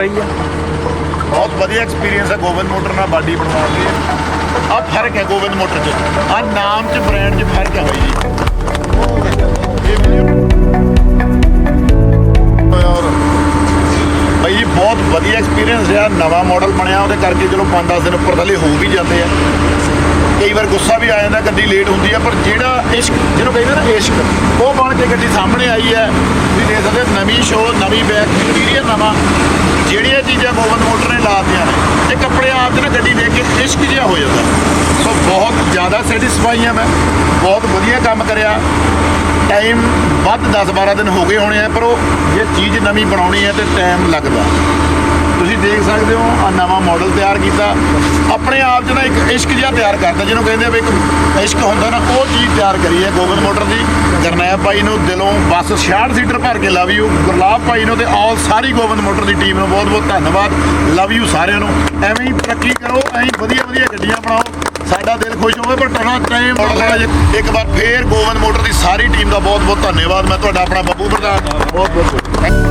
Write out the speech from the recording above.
ਰਹੀ ਆ। ਬਹੁਤ ਵਧੀਆ ਐਕਸਪੀਰੀਅੰਸ ਹੈ ਗੋਬਿੰਦ ਮੋਟਰ ਨਾਲ ਬਾਡੀ ਬਣਵਾਉਣ ਦੀ। ਆ ਫ਼ਰਕ ਹੈ ਗੋਬਿੰਦ ਮੋਟਰ 'ਚ। ਆ ਨਾਮ 'ਚ ਬ੍ਰਾਂਡ 'ਚ ਫ਼ਰਕ ਹੈ ਬਾਈ ਜੀ। ਔਰ ਬਾਈ ਜੀ, ਬਹੁਤ ਵਧੀਆ ਐਕਸਪੀਰੀਅੰਸ ਹੈ ਨਵਾਂ ਮਾਡਲ ਬਣਿਆ, ਉਹਦੇ ਕਰਕੇ ਚਲੋ 5-10 ਦਿਨ ਉੱਪਰ ਥੱਲੇ ਹੋ ਵੀ ਜਾਂਦੇ ਆ। ਕਈ ਵਾਰ ਗੁੱਸਾ ਵੀ ਆ ਜਾਂਦਾ, ਗੱਡੀ ਲੇਟ ਹੁੰਦੀ ਆ, ਪਰ ਜਿਹੜਾ ਇਸ਼ਕ, ਜਿਹਨੂੰ ਕਹਿੰਦੇ ਨਾ ਇਸ਼ਕ, ਉਹ ਬਣ ਕੇ ਗੱਡੀ ਸਾਹਮਣੇ ਆਈ ਹੈ। ਤੁਸੀਂ ਦੇਖ ਸਕਦੇ ਹੋ, ਨਵੀਂ ਸ਼ੋਅ ਨਵੀਂ ਬੈਕ ਇੰਟੀਰੀਅਰ ਨਵਾਂ। ਜਿਹੜੀਆਂ ਚੀਜ਼ਾਂ ਗੋਬਿੰਦ ਮੋਟਰ ਨੇ ਲਾਤੀਆਂ ਨੇ, ਇਹ ਕੱਪੜੇ ਆਪ ਤੇ ਨਾ ਗੱਡੀ ਦੇਖ ਕੇ ਇਸ਼ਕ ਜਿਹਾ ਹੋ ਜਾਂਦਾ। ਸੋ ਬਹੁਤ ਜ਼ਿਆਦਾ ਸੈਟੀਸਫਾਈ ਆ ਮੈਂ। ਬਹੁਤ ਵਧੀਆ ਕੰਮ ਕਰਿਆ। ਟਾਈਮ ਵੱਧ 10-12 ਦਿਨ ਹੋ ਗਏ ਹੋਣੇ ਆ, ਪਰ ਉਹ ਜੇ ਚੀਜ਼ ਨਵੀਂ ਬਣਾਉਣੀ ਹੈ ਤੇ ਟਾਈਮ ਲੱਗਦਾ। ਤੁਸੀਂ ਦੇਖ ਸਕਦੇ ਹੋ ਆ ਨਵਾਂ ਮਾਡਲ ਤਿਆਰ ਕੀਤਾ। ਆਪਣੇ ਆਪ 'ਚ ਨਾ ਇੱਕ ਇਸ਼ਕ ਜਿਹਾ ਤਿਆਰ ਕਰਦਾ, ਜਿਹਨੂੰ ਕਹਿੰਦੇ ਆ ਵੀ ਇੱਕ ਇਸ਼ਕ ਹੁੰਦਾ ਨਾ, ਉਹ ਚੀਜ਼ ਤਿਆਰ ਕਰੀ ਹੈ ਗੋਬਿੰਦ ਮੋਟਰ ਦੀ। ਗਰਨੈਬ ਭਾਈ ਨੂੰ ਦਿਲੋਂ ਬਸ 66 ਸੀਟਰ ਭਰ ਕੇ ਲਵ ਯੂ ਗੁਰਲਾਬ ਭਾਈ ਨੂੰ ਤੇ ਆਲ ਸਾਰੀ ਗੋਬਿੰਦ ਮੋਟਰ ਦੀ ਟੀਮ ਨੂੰ ਬਹੁਤ ਬਹੁਤ ਧੰਨਵਾਦ। ਲਵ ਯੂ ਸਾਰਿਆਂ ਨੂੰ। ਐਵੇਂ ਹੀ ਤਰੱਕੀ ਕਰੋ ਐਂ ਵਧੀਆ ਵਧੀਆ ਗੱਡੀਆਂ ਬਣਾਓ। ਸਾਡਾ ਦਿਲ ਖੁਸ਼ ਹੋਵੇ, ਪਰ ਟਣਾ ਟਾਈਮ ਇੱਕ ਵਾਰ ਫੇਰ ਗੋਬਿੰਦ ਮੋਟਰ ਦੀ ਸਾਰੀ ਟੀਮ ਦਾ ਬਹੁਤ ਬਹੁਤ ਧੰਨਵਾਦ। ਮੈਂ ਤੁਹਾਡਾ ਆਪਣਾ ਬੱਬੂ ਪ੍ਰਧਾਨ। ਬਹੁਤ ਬਹੁਤ